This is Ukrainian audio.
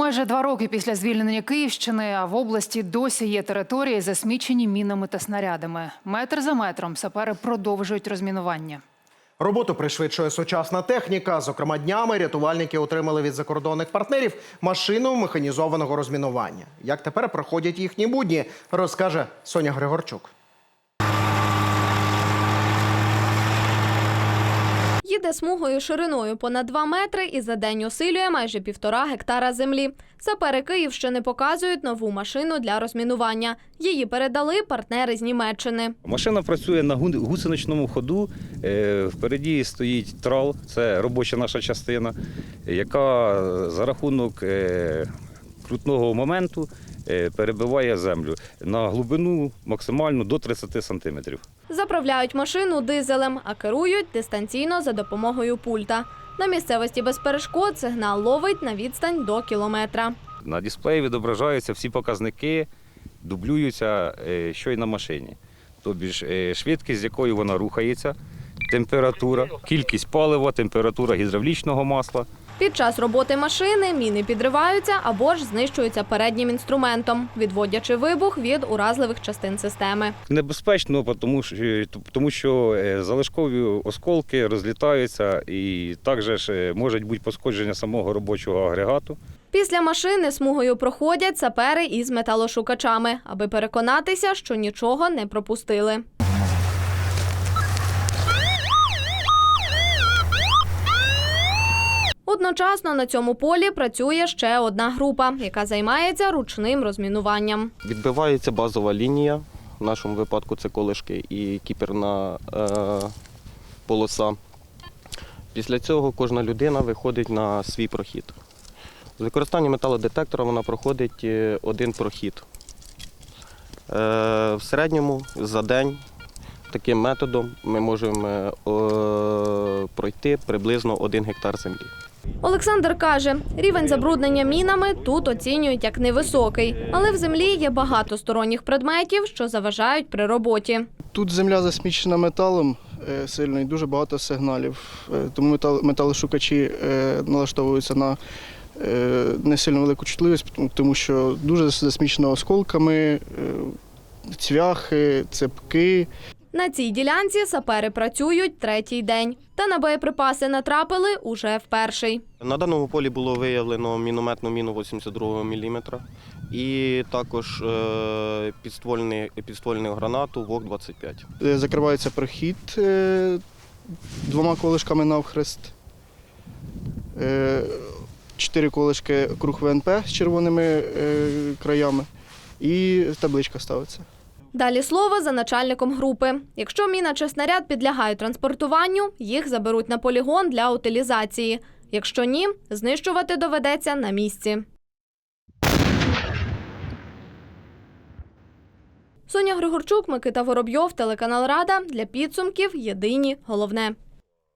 Майже два роки після звільнення Київщини, а в області досі є території, засмічені мінами та снарядами. Метр за метром сапери продовжують розмінування. Роботу пришвидшує сучасна техніка. Зокрема, днями рятувальники отримали від закордонних партнерів машину механізованого розмінування. Як тепер проходять їхні будні, розкаже Соня Григорчук. Їде смугою шириною понад 2 метри і за день осилює майже півтора гектара землі. Сапери Київщини показують нову машину для розмінування. Її передали партнери з Німеччини. Машина працює на гу- гусеничному ходу. Е, Впереді стоїть трал, це робоча наша частина, яка за рахунок е, крутного моменту е, перебиває землю на глибину максимальну до 30 сантиметрів. Заправляють машину дизелем, а керують дистанційно за допомогою пульта. На місцевості без перешкод сигнал ловить на відстань до кілометра. На дисплеї відображаються всі показники, дублюються, е, що й на машині. Тобі ж е, швидкість, з якою вона рухається, температура, кількість палива, температура гідравлічного масла. Під час роботи машини міни підриваються або ж знищуються переднім інструментом, відводячи вибух від уразливих частин системи. Небезпечно, тому що, тому що е, залишкові осколки розлітаються і також е, можуть бути пошкодження самого робочого агрегату. Після машини смугою проходять сапери із металошукачами, аби переконатися, що нічого не пропустили. Одночасно на цьому полі працює ще одна група, яка займається ручним розмінуванням. Відбивається базова лінія. В нашому випадку це колишки і кіперна е, полоса. Після цього кожна людина виходить на свій прохід. З використанням металодетектора вона проходить е, один прохід. Е, в середньому за день таким методом ми можемо е, пройти приблизно один гектар землі. Олександр каже, рівень забруднення мінами тут оцінюють як невисокий, але в землі є багато сторонніх предметів, що заважають при роботі. Тут земля засмічена металом е, сильно і дуже багато сигналів. Е, Тому металошукачі е, налаштовуються на не сильно велику чутливість, тому- що дуже засмічено осколками, цвяхи, цепки. На цій ділянці сапери працюють третій день. Та на боєприпаси натрапили уже в перший. На даному полі було виявлено мінометну міну 82 мм і також е, підствольний, підствольну гранату ВОК-25. Е, Закривається прохід е, двома колишками навхрест. Чотири колишки круг ВНП з червоними краями. І табличка ставиться. Далі слово за начальником групи. Якщо міна чи снаряд підлягають транспортуванню, їх заберуть на полігон для утилізації. Якщо ні, знищувати доведеться на місці. Соня Григорчук, Микита Воробйов, телеканал Рада для підсумків. Єдині головне.